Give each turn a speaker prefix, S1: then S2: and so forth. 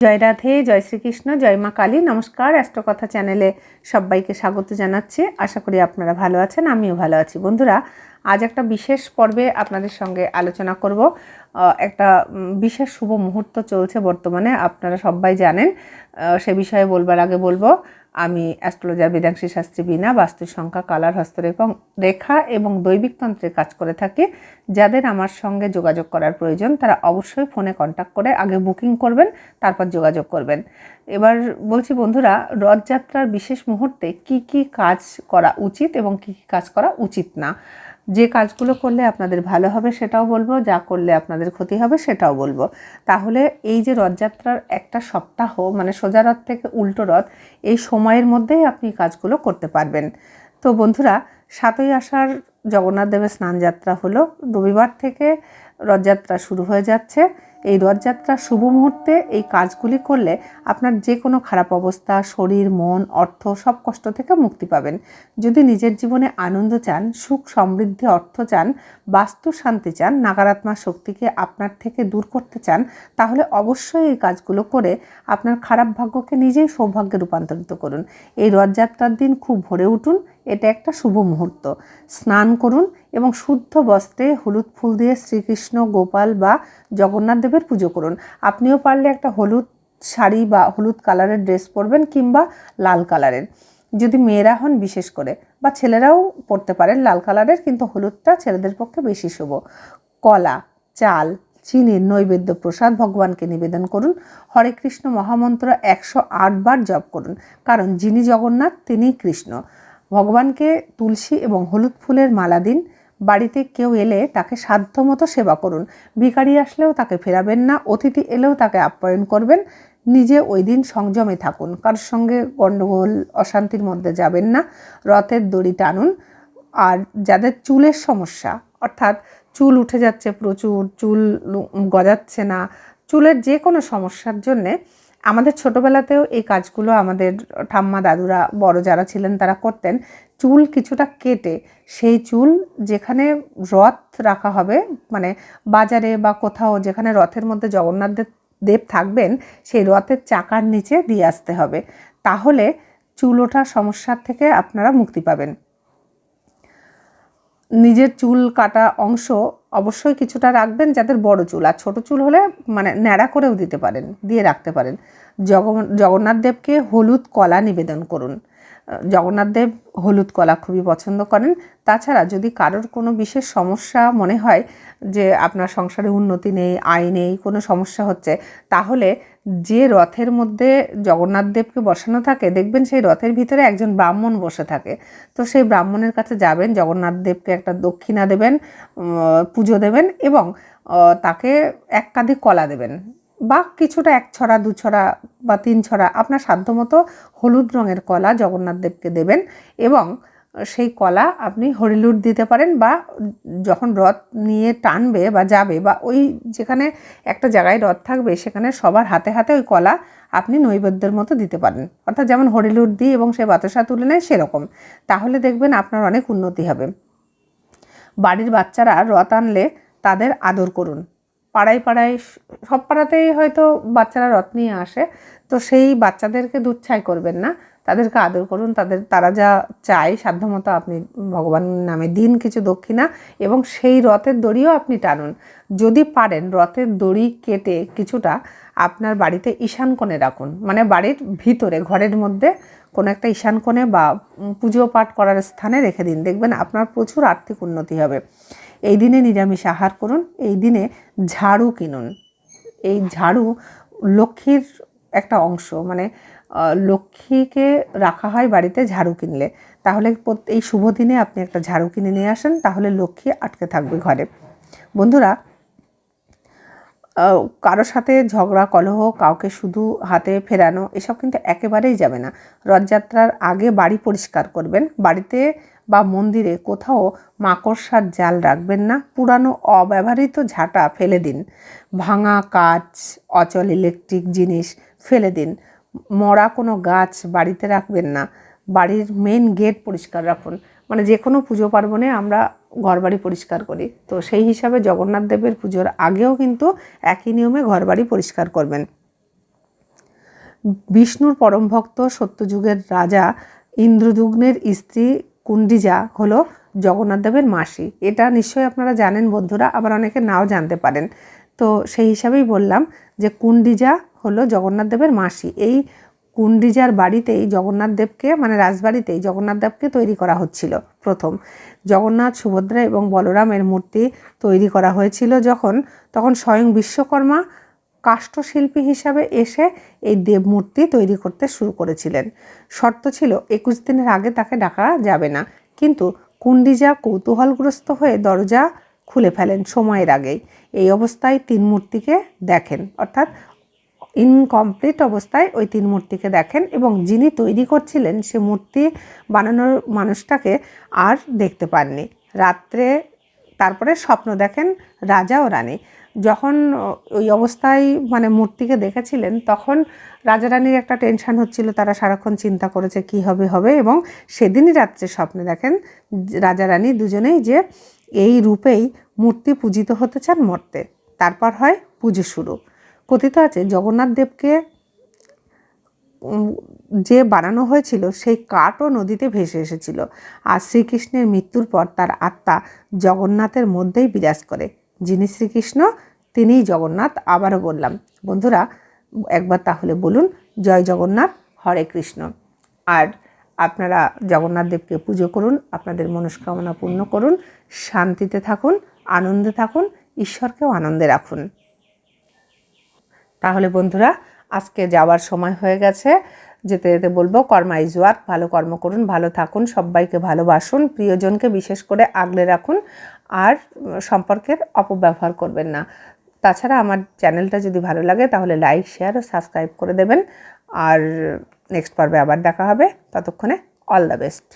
S1: জয় রাধে, জয় শ্রীকৃষ্ণ, জয় মা কালী। নমস্কার অ্যাস্ট্রকথা চ্যানেলে সবাইকে স্বাগত জানাচ্ছি। আশা করি আপনারা ভালো আছেন, আমিও ভালো আছি। বন্ধুরা আজ একটা বিশেষ পর্বে আপনাদের সঙ্গে আলোচনা করব। একটা বিশেষ শুভ মুহূর্ত চলছে বর্তমানে, আপনারা সবাই জানেন। সে বিষয়ে বলবার আগে বলব, আমি অ্যাস্ট্রোলজার বেদাংশী শাস্ত্রী বিনা বাস্তু সংখ্যা, কালার হস্তরেখা রেখা এবং দৈবিক তন্ত্রে কাজ করে থাকি। যাদের আমার সঙ্গে যোগাযোগ করার প্রয়োজন, তারা অবশ্যই ফোনে কন্ট্যাক্ট করে আগে বুকিং করবেন, তারপর যোগাযোগ করবেন। এবার বলছি বন্ধুরা, রথযাত্রার বিশেষ মুহূর্তে কি কি কাজ করা উচিত এবং কি কি কাজ করা উচিত না? যে কাজগুলো করলে আপনাদের ভালো হবে সেটাও বলব, যা করলে আপনাদের ক্ষতি হবে সেটাও বলব। তাহলে এই যে রথযাত্রার একটা সপ্তাহ মানে সোজা রথ থেকে উল্টো রথ, এই সময়ের মধ্যেই আপনি কাজগুলো করতে পারবেন। তো বন্ধুরা সাতই আষাঢ় জগন্নাথ দেবের স্নানযাত্রা হলো। রবিবার থেকে রথযাত্রা শুরু হয়ে যাচ্ছে। এই রথযাত্রার শুভ মুহূর্তে এই কাজগুলি করলে আপনার যে কোনো খারাপ অবস্থা, শরীর, মন, অর্থ সব কষ্ট থেকে মুক্তি পাবেন। যদি নিজের জীবনে আনন্দ চান, সুখ, সমৃদ্ধি, অর্থ চান, বাস্তু শান্তি চান নাগারাত্মা শক্তিকে আপনার থেকে দূর করতে চান, তাহলে অবশ্যই এই কাজগুলো করে আপনার খারাপ ভাগ্যকে নিজেই সৌভাগ্যে রূপান্তরিত করুন। এই রথযাত্রার দিন খুব ভোরে উঠুন। এটা একটা শুভ মুহূর্ত। স্নান করুন এবং শুদ্ধ বস্ত্রে হলুদ ফুল দিয়ে শ্রীকৃষ্ণ, গোপাল বা জগন্নাথ দেবের পুজো করুন। আপনিও পারলে একটা হলুদ শাড়ি বা হলুদ কালারের ড্রেস পরবেন কিংবা লাল কালারের। যদি মেয়েরা হন বিশেষ করে বা ছেলেরাও পরতে পারেন লাল কালারের, কিন্তু হলুদটা ছেলেদের পক্ষে বেশি শুভ। কলা, চাল, চিনির নৈবেদ্য প্রসাদ ভগবানকে নিবেদন করুন। হরে কৃষ্ণ মহামন্ত্র একশো আট বার জপ করুন। কারণ যিনি জগন্নাথ, তিনিই কৃষ্ণ। ভগবানকে তুলসী এবং হলুদ ফুলের মালা দিন। বাড়িতে কেউ এলে তাকে সাধ্যমতো সেবা করুন। ভিখারি আসলেও তাকে ফেরাবেন না। অতিথি এলেও তাকে আপ্যায়ন করবেন। নিজে ওই দিন সংযমে থাকুন। কারোর সঙ্গে গণ্ডগোল, অশান্তির মধ্যে যাবেন না। রথের দড়ি টানুন। আর যাদের চুলের সমস্যা, অর্থাৎ চুল উঠে যাচ্ছে প্রচুর, চুল গজাচ্ছে না, চুলের যে কোনো সমস্যার জন্যে আমাদের ছোটোবেলাতেও এই কাজগুলো আমাদের ঠাম্মা, দাদুরা, বড় যারা ছিলেন তারা করতেন। চুল কিছুটা কেটে, সেই চুল যেখানে রথ রাখা হবে মানে বাজারে বা কোথাও যেখানে রথের মধ্যে জগন্নাথ দেব দেব থাকবেন, সেই রথের চাকার নিচে দিয়ে আসতে হবে। তাহলে চুল ওঠার সমস্যার থেকে আপনারা মুক্তি পাবেন। নিজের চুল কাটা অংশ অবশ্যই কিছুটা রাখবেন যাদের বড় চুল। আর ছোট চুল হলে মানে ন্যাড়া করেও দিতে পারেন, দিয়ে রাখতে পারেন। জগ জগন্নাথ দেবকে হলুদ কলা নিবেদন করুন। জগন্নাথ দেব হলুদ কলা খুবই পছন্দ করেন। তাছাড়া যদি কারোর কোনো বিশেষ সমস্যা মনে হয় যে আপনার সংসারে উন্নতি নেই, আয় নেই, কোনো সমস্যা হচ্ছে, তাহলে যে রথের মধ্যে জগন্নাথ দেবকে বসানো থাকে, দেখবেন সেই রথের ভিতরে একজন ব্রাহ্মণ বসে থাকে। তো সেই ব্রাহ্মণের কাছে যাবেন, জগন্নাথ দেবকে একটা দক্ষিণা দেবেন পুজো দেবেন এবং তাকে এক কাঁধে কলা দেবেন। বা কিছুটা এক ছড়া, দু ছড়া বা তিন ছড়া আপনার সাধ্যমতো হলুদ রঙের কলা জগন্নাথ দেবকে দেবেন এবং সেই কলা আপনি হরিলুট দিতে পারেন বা যখন রথ নিয়ে টানবে বা যাবে বা ওই যেখানে একটা জায়গায় রথ থাকবে সেখানে সবার হাতে হাতে ওই কলা আপনি নৈবেদ্যের মতো দিতে পারেন। অর্থাৎ যেমন হরিলুট দিই এবং সে বাতাসা তুলে নেয় সেরকম। তাহলে দেখবেন আপনার অনেক উন্নতি হবে। বাড়ির বাচ্চারা রথ আনলে তাদের আদর করুন। পাড়ায় পাড়ায় সব পাড়াতেই হয়তো বাচ্চারা রথ নিয়ে আসে। তো সেই বাচ্চাদেরকে দুচ্ছাই করবেন না। তাদেরকে আদর করুন। তাদের, তারা যা চায় সাধ্যমতো আপনি ভগবানের নামে দিন কিছু দক্ষিণা এবং সেই রথের দড়িও আপনি টানুন। যদি পারেন রথের দড়ি কেটে কিছুটা আপনার বাড়িতে ঈশান কোণে রাখুন। মানে বাড়ির ভিতরে, ঘরের মধ্যে কোনো একটা ঈশান কোণে বা পুজো পাঠ করার স্থানে রেখে দিন। দেখবেন আপনার প্রচুর আর্থিক উন্নতি হবে। এই দিনে নিরামিষ আহার করুন, এই দিনে ঝাড়ু কিনুন। এই ঝাড়ু লক্ষ্মীর একটা অংশ মানে লক্ষ্মীকে রাখা হয় বাড়িতে ঝাড়ু কিনলে। তাহলে এই শুভ দিনে আপনি একটা ঝাড়ু কিনে নিয়ে আসেন, তাহলে লক্ষ্মী আটকে থাকবে ঘরে। বন্ধুরা কারোর সাথে ঝগড়া, কলহ, কাউকে শুধু হাতে ফেরানো, এসব কিন্তু একেবারেই যাবে না। রথযাত্রার আগে বাড়ি পরিষ্কার করবেন। বাড়িতে বা মন্দিরে কোথাও মাকড়সার জাল রাখবেন না। পুরানো অব্যবহৃত ঝাঁটা ফেলে দিন। ভাঙা কাচ, অচল ইলেকট্রিক জিনিস ফেলে দিন। মরা কোনো গাছ বাড়িতে রাখবেন না। বাড়ির মেন গেট পরিষ্কার রাখুন। মানে যে কোনো পুজো পার্বণে আমরা ঘরবাড়ি পরিষ্কার করি। তো সেই হিসাবে জগন্নাথ দেবের পুজোর আগেও কিন্তু একই নিয়মে ঘরবাড়ি পরিষ্কার করবেন। বিষ্ণুর পরম ভক্ত সত্যযুগের রাজা ইন্দ্রদুগ্নের স্ত্রী কুণ্ডিজা হলো জগন্নাথ দেবের মাসি। এটা নিশ্চয়ই আপনারা জানেন বন্ধুরা, আবার অনেকে নাও জানতে পারেন। তো সেই হিসাবেই বললাম যে কুণ্ডিজা হলো জগন্নাথ দেবের মাসি। এই কুণ্ডিজার বাড়িতেই জগন্নাথ দেবকে মানে রাজবাড়িতেই জগন্নাথ দেবকে তৈরি করা হচ্ছিল প্রথম। জগন্নাথ, সুভদ্রা এবং বলরামের মূর্তি তৈরি করা হয়েছিল যখন, তখন স্বয়ং বিশ্বকর্মা কাষ্ঠশিল্পী হিসাবে এসে এই দেবমূর্তি তৈরি করতে শুরু করেছিলেন। শর্ত ছিল, একুশ দিনের আগে তাকে ডাকা যাবে না। কিন্তু কুণ্ডিজা কৌতূহলগ্রস্ত হয়ে দরজা খুলে ফেলেন সময়ের আগেই। এই অবস্থায় তিন মূর্তিকে দেখেন, অর্থাৎ ইনকমপ্লিট অবস্থায় ওই তিন মূর্তিকে দেখেন এবং যিনি তৈরি করছিলেন সে মূর্তি বানানোর মানুষটাকে আর দেখতে পাননি। রাত্রে তারপরে স্বপ্ন দেখেন রাজা ও রানী। যখন ওই অবস্থায় মানে মূর্তিকে দেখেছিলেন, তখন রাজা রানীর একটা টেনশন হচ্ছিল, তারা সারাক্ষণ চিন্তা করেছে কি হবে হবে এবং সেদিনই রাত্রে স্বপ্নে দেখেন রাজা রানী দুজনেই যে এই রূপেই মূর্তি পূজিত হতে চান মর্তে। তারপর হয় পুজো শুরু। কথিত আছে, জগন্নাথ দেবকে যে বানানো হয়েছিল, সেই কাঠও নদীতে ভেসে এসেছিল। আর শ্রীকৃষ্ণের মৃত্যুর পর তার আত্মা জগন্নাথের মধ্যেই বিরাজ করে। যিনি শ্রীকৃষ্ণ, তিনিই জগন্নাথ, আবারও বললাম। বন্ধুরা, একবার তাহলে বলুন, জয় জগন্নাথ, হরে কৃষ্ণ। আর আপনারা জগন্নাথ দেবকে পুজো করুন, আপনাদের মনস্কামনা পূর্ণ করুন, শান্তিতে থাকুন, আনন্দে থাকুন, ঈশ্বরকেও আনন্দে রাখুন। তাহলে বন্ধুরা, আজকে যাওয়ার সময় হয়ে গেছে। যেতে যেতে বলব, কর্মা ইজ ওয়ার্ক, ভালো কর্ম করুন, ভালো থাকুন, সবাইকে ভালোবাসুন, প্রিয়জনকে বিশেষ করে আগলে রাখুন, আর সম্পর্কের অপব্যবহার করবেন না। তাছাড়া আমার চ্যানেলটা যদি ভালো লাগে, তাহলে লাইক, শেয়ার ও সাবস্ক্রাইব করে দেবেন। আর নেক্সট পর্বে আবার দেখা হবে। ততক্ষণে অল দ্য বেস্ট।